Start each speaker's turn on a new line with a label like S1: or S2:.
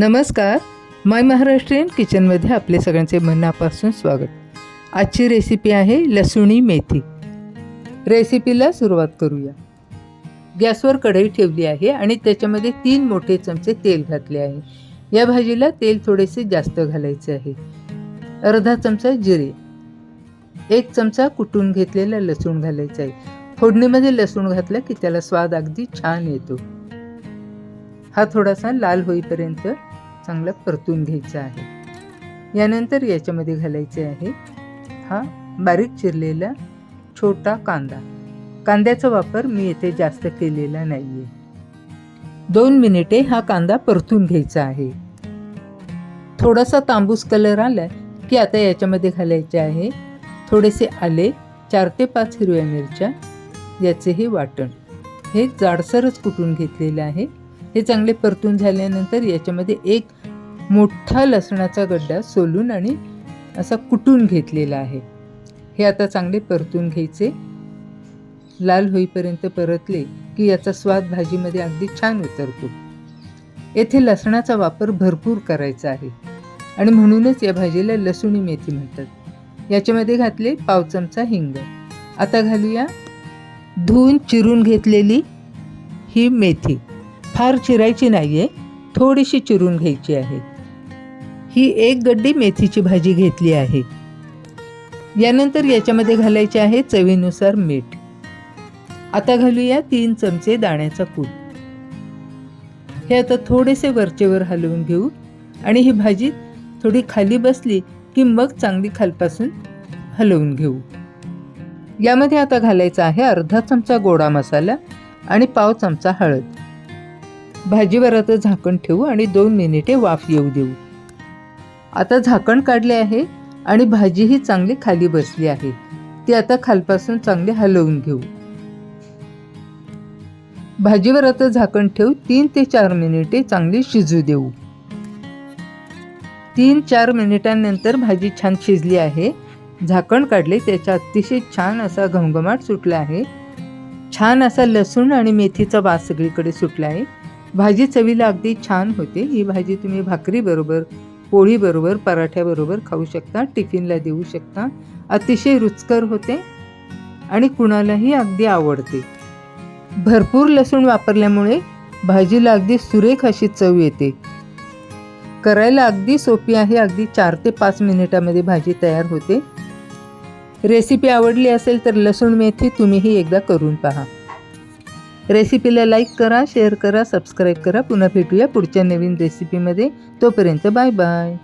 S1: नमस्कार. माय महाराष्ट्रीयन किचनमध्ये आपले सगळ्यांचे मनापासून स्वागत. आजची रेसिपी आहे लसुणी मेथी. रेसिपीला सुरुवात करूया. गॅसवर कढई ठेवली आहे आणि त्याच्यामध्ये तीन मोठे चमचे तेल घातले आहे. या भाजीला तेल थोडेसे जास्त घालायचे आहे. अर्धा चमचा जिरे. एक चमचा कुटून घेतलेला लसूण घालायचा आहे. फोडणीमध्ये लसूण घातलं की त्याला स्वाद अगदी छान येतो. हा थोडासा लाल होईपर्यंत चांगला परतून घ्यायचा आहे. यानंतर याच्यामध्ये घालायचे आहे हा बारीक चिरलेला छोटा कांदा. कांद्याचा वापर मी येथे जास्त केलेला नाही आहे दोन मिनिटे हा कांदा परतून घ्यायचा आहे. थोडासा तांबूस कलर आला की आता याच्यामध्ये घालायचे आहे थोडेसे आले चार ते पाच हिरव्या मिरच्या याचे हे वाटण. हे जाडसरच कुटून घेतलेलं आहे? हे चांगले परतून झाल्यानंतर याच्यामध्ये एक मोठा लसणाचा गड्डा सोलून आणि असा कुटून घेतलेला आहे. हे आता चांगले परतून घ्यायचे. लाल होईपर्यंत परतले की याचा स्वाद भाजीमध्ये अगदी छान उतरतो. येथे लसणाचा वापर भरपूर करायचा आहे. आणि म्हणूनच या भाजीला लसुणी मेथी म्हणतात. याच्यामध्ये घातले पाव चमचा हिंग. आता घालूया. धुवून चिरून घेतलेली ही मेथी. फार चिरायची नाही आहे थोडीशी चिरून घ्यायची आहे. ही एक गड्डी मेथीची भाजी घेतली आहे. यानंतर याच्यामध्ये घालायचे आहे चवीनुसार मीठ. आता घालूया तीन चमचे दाण्याचा कूट हे आता थोडेसे वरचेवर हलवून घेऊ आणि ही भाजी थोडी खाली बसली की मग चांगली खालपासून हलवून घेऊ. यामध्ये आता घालायचा आहे अर्धा चमचा गोडा मसाला आणि पाव चमचा हळद. भाजीवर आता झाकण ठेवू आणि दोन मिनिटे वाफ येऊ देऊ. आता झाकण काढले आहे आणि भाजीही चांगली खाली बसली आहे. ती आता खालपासून चांगली हलवून घेऊ. भाजीवर आता झाकण ठेवू तीन ते चार मिनिटे चांगली शिजू देऊ. तीन चार मिनिटांनंतर भाजी छान शिजली आहे. झाकण काढले त्याच्या अतिशय छान असा घमघमाट सुटला आहे. छान असा लसूण आणि मेथीचा वास सगळीकडे सुटला आहे. भाजी चवीला अगदी छान होते. ही भाजी तुम्ही भाकरीबरोबर पोळीबरोबर पराठ्याबरोबर खाऊ शकता टिफिनला देऊ शकता. अतिशय रुचकर होते आणि कुणालाही अगदी आवडते. भरपूर लसूण वापरल्यामुळे भाजीला अगदी सुरेख अशी चव येते. करायला अगदी सोपी आहे अगदी चार ते पाच मिनिटामध्ये भाजी तयार होते. रेसिपी आवडली असेल तर लसूण मेथी तुम्हीही एकदा करून पहा. रेसिपीला लाईक करा शेअर करा सबस्क्राईब करा. पुन्हा भेटूया पुढच्या नवीन रेसिपीमध्ये. तोपर्यंत बाय बाय.